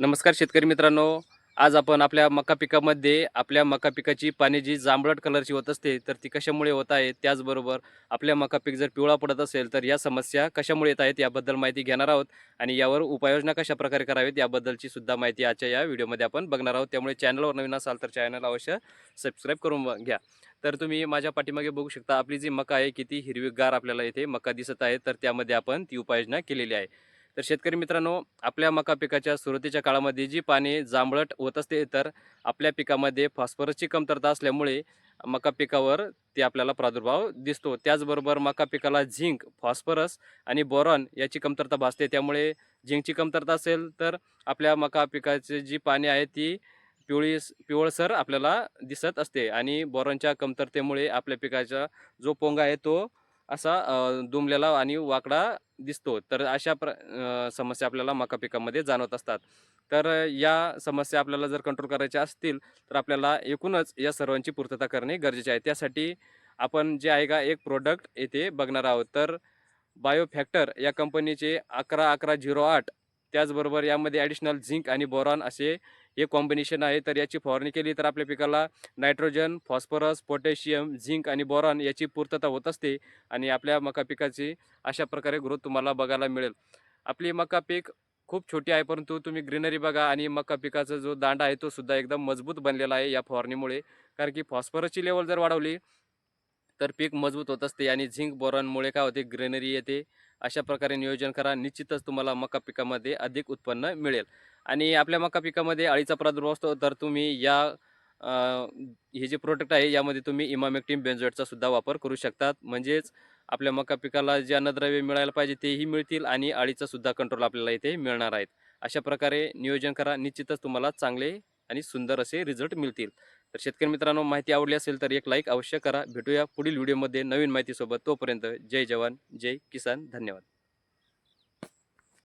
नमस्कार शेतकरी मित्रांनो. आज आपण आपल्या मका पिकामध्ये आपल्या मका पिकाची पाने जी जांभळट कलरची होत असते तर ती कशामुळे होत आहे त्याचबरोबर आपल्या मका पीक जर पिवळा पडत असेल तर या समस्या कशामुळे येत आहेत याबद्दल माहिती घेणार आहोत आणि यावर उपाययोजना कशा प्रकारे करावीत याबद्दलची सुद्धा माहिती आजच्या या व्हिडिओमध्ये आपण बघणार आहोत. त्यामुळे चॅनलवर नवीन असाल तर चॅनल अवश्य सबस्क्राईब करून घ्या. तर तुम्ही माझ्या पाठीमागे बघू शकता आपली जी मका आहे किती हिरवीगार आपल्याला इथे मका दिसत आहे तर त्यामध्ये आपण ती उपाययोजना केलेली आहे. तर शेतकरी मित्रांनो आपल्या मका पिकाच्या सुरुवातीच्या काळामध्ये जी पाने जांभळट होत असते तर आपल्या पिकामध्ये फॉस्फरसची कमतरता असल्यामुळे मका पिकावर ते आपल्याला प्रादुर्भाव दिसतो. त्याचबरोबर मका पिकाला झिंक फॉस्फरस आणि बोरॉन याची कमतरता भासते. त्यामुळे झिंकची कमतरता असेल तर आपल्या मका पिकाची जी पाने आहेत ती पिवळी पिवळसर आपल्याला दिसत असते. आणि बोरॉनच्या कमतरतेमुळे आपल्या पिकाचा जो पोंगा आहे तो असा दुमलेला आणि वाकडा दिसतो. तर अशा प्र समस्या आपल्याला मका पिकामध्ये जाणवत असतात. तर या समस्या आपल्याला जर कंट्रोल करायच्या असतील तर आपल्याला एकूणच या सर्वांची पूर्तता करणे गरजेचे आहे. त्यासाठी आपण जे आहे का एक प्रोडक्ट येथे बघणार आहोत. तर बायोफॅक्टर या कंपनीचे अकरा अकरा झिरो आठ त्याचबरोबर यामध्ये ॲडिशनल झिंक आणि बोरॉन असे हे कॉम्बिनेशन आहे. तर याची फवारणी केली तर आपल्या पिकाला नायट्रोजन फॉस्फरस पोटॅशियम झिंक आणि बोरॉन याची पूर्तता होत असते आणि आपल्या मका पिकाची अशा प्रकारे ग्रोथ तुम्हाला बघायला मिळेल. आपली मका पीक खूप छोटी आहे परंतु तुम्ही ग्रीनरी बघा आणि मका पिकाचा जो दांडा आहे तो सुद्धा एकदम मजबूत बनलेला आहे या फवारणीमुळे. कारण की फॉस्फरसची लेवल जर वाढवली तर पीक मजबूत होत असते आणि झिंक बोरॉनमुळे काय होते? ग्रीनरी येते. अशा प्रकारे नियोजन करा. निश्चितच तुम्हाला मका पिकामध्ये अधिक उत्पन्न मिळेल. आणि आपल्या मका पिकामध्ये अळीचा प्रादुर्भाव असतो तर तुम्ही या हे जे प्रोडक्ट आहे यामध्ये तुम्ही इमामेक्टिम बेन्झोटचा सुद्धा वापर करू शकतात. म्हणजेच आपल्या मका पिकाला जे अन्नद्रव्य मिळायला पाहिजे तेही मिळतील आणि अळीचा सुद्धा कंट्रोल आपल्याला इथे मिळणार आहेत. अशा प्रकारे नियोजन करा. निश्चितच तुम्हाला चांगले आणि सुंदर असे रिझल्ट मिळतील. तर शेतकरी मित्रांनो माहिती आवडली असेल तर एक लाईक अवश्य करा. भेटूया पुढील व्हिडिओमध्ये नवीन माहितीसोबत. तोपर्यंत जय जवान जय किसान. धन्यवाद.